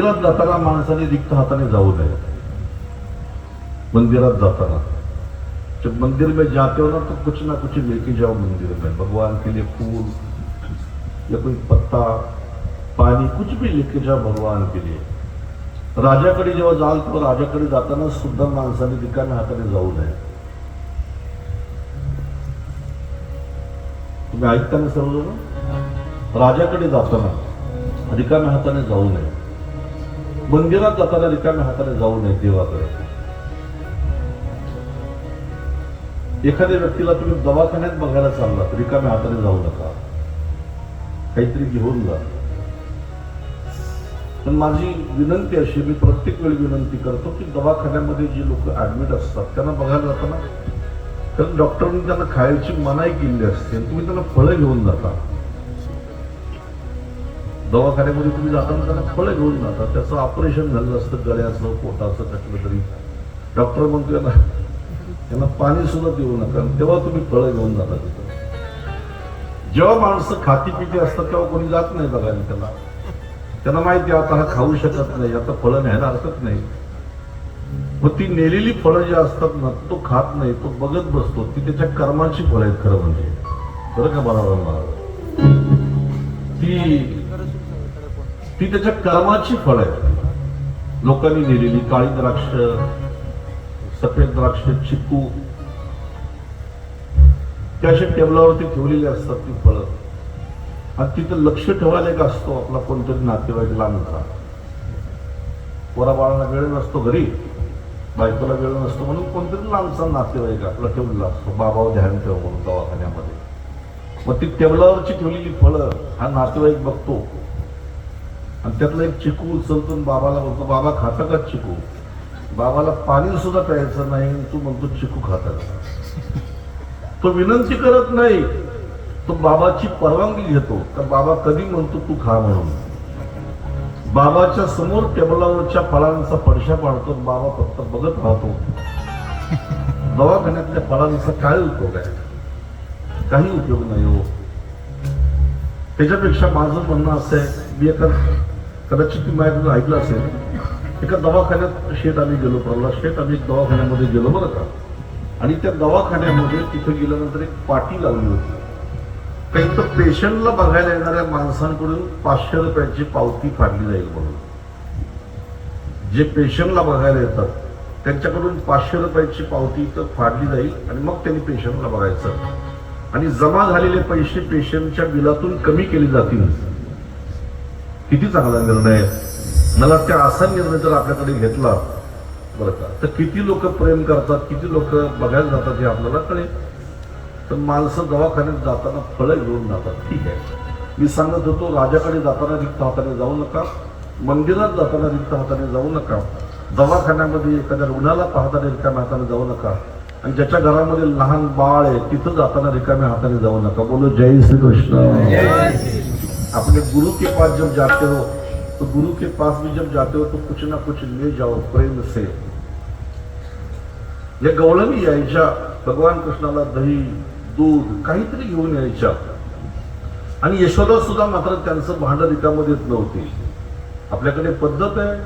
मंदिरात जाताना माणसाने रिक्त हाताने जाऊ नये. मंदिरात जाताना. जब मंदिर में जाते हो ना तो कुछ ना कुछ लेके जाओ मंदिर में. भगवान के लिए फूल या कोई पत्ता पाणी कुछ भी लेके जाओ भगवान के लिए. राजाकडे जेव्हा जाल तेव्हा राजाकडे जाताना सुद्धा माणसाने रिकाम्या हाताने जाऊ नये. तुम्ही ऐकताना सर्वजण? राजाकडे जाताना रिकाम्या हाताने जाऊ नये. मंदिरात जाताना रिकाम्या हाताने जाऊ नये देवाकडे. एखाद्या व्यक्तीला तुम्ही दवाखान्यात बघायला चाललात रिकाम्या हाताने जाऊ नका. काहीतरी घेऊन जा. पण माझी विनंती अशी मी प्रत्येक वेळी विनंती करतो की दवाखान्यामध्ये जे लोक ऍडमिट असतात त्यांना बघायला जाताना कारण डॉक्टरने त्यांना खायची मनाई केलेली असते तुम्ही त्यांना फळं घेऊन जाता. दवाखान्यामध्ये तुम्ही जाताना त्यांना फळं घेऊन जाता त्याचं ऑपरेशन झालं असतं गळ्याचं पोटाचं कसलं तरी. डॉक्टर म्हणतो ना त्यांना पाणी सुद्धा देऊ नका. आणि तेव्हा तुम्ही फळं घेऊन जाता तिथं. जेव्हा माणसं खाती पिती असतात तेव्हा कोणी जात नाही बघायला त्याला. त्यांना माहिती आता हा खाऊ शकत नाही आता फळं न्यायला हरकत नाही. मग ती नेलेली फळं जी असतात ना तो खात नाही तो बघत बसतो. ती त्याच्या कर्मांची फळं आहेत खरं म्हणजे. बरं का बरोबर मला ती ती त्याच्या कर्माची फळ आहेत. लोकांनी लिहिलेली काळी द्राक्ष सफेद द्राक्ष चिकू. त्या अशा टेबलावरती ठेवलेली असतात ती फळं. आणि तिथं लक्ष ठेवायला एक असतो आपला कोणतरी नातेवाईक लांबचा पोरा बाळाला वेळ नसतो घरी. बायकोला वेळ नसतो म्हणून कोणतरी लांबचा नातेवाईक आपला ठेवलेला असतो. बाबावर ध्यान ठेव म्हणून दवाखान्यामध्ये. मग ती टेबलावरची ठेवलेली फळं हा नातेवाईक बघतो. आणि त्यातलं एक चिकू उचलतो बाबाला बोलतो बाबा खाता का चिकू? बाबाला पाणी सुद्धा प्यायचं नाही तू म्हणतो चिकू खाता का? तो विनंती करत नाही. तो बाबाची परवानगी घेतो. तर बाबा कधी म्हणतो तू खा म्हणून. बाबाच्या समोर टेबलावरच्या फळांचा पडशा पाडतो आणि बाबा फक्त बघत राहतो. दवाखान्यातल्या फळांचा काय उपयोग आहे? काही उपयोग नाही हो. त्याच्यापेक्षा माझं म्हणणं असं आहे मी एका कदाचित तुम्ही माझ्याकडून ऐकलं असेल एका दवाखान्यात शेत आम्ही गेलो प्रल्हाद शेत आम्ही दवाखान्यामध्ये गेलो बरं का? आणि त्या दवाखान्यामध्ये तिथे गेल्यानंतर एक पाटी लावली होती. काही तर पेशंटला बघायला येणाऱ्या माणसांकडून पाचशे रुपयाची पावती फाडली जाईल म्हणून. जे पेशंटला बघायला येतात त्यांच्याकडून पाचशे रुपयाची पावती तर फाडली जाईल आणि मग त्यांनी पेशंटला बघायचं. आणि जमा झालेले पैसे पेशंटच्या बिलातून कमी केले जातील. किती चांगला निर्णय मला त्या असा निर्णय जर आपल्याकडे घेतला बरं का तर किती लोक प्रेम करतात किती लोक बघायला जातात हे आपल्याला कळेल. तर माणसं दवाखान्यात जाताना फळं घेऊन जातात ठीक आहे. मी सांगत होतो राजाकडे जाताना रिक्त हाताने जाऊ नका मंदिरात जाताना रिक्त हाताने जाऊ नका दवाखान्यामध्ये एखाद्या रुग्णाला पाहताना रिकाम्या हाताने जाऊ नका आणि ज्याच्या घरामध्ये लहान बाळ आहे तिथं जाताना रिकाम्या हाताने जाऊ नका. बोलो जय श्री कृष्ण गुरु के पास जब जाते हो तो गुरु के पास भी जब जाते हो तो कुछ ना कुछ ले जाओ प्रेम से। या गवळणी यायच्या भगवान कृष्णाला दही दूध काहीतरी घेऊन यायच्या आणि यशोदा सुद्धा मात्र त्यांचं भांड रिकामध्ये येत नव्हती. आपल्याकडे पद्धत आहे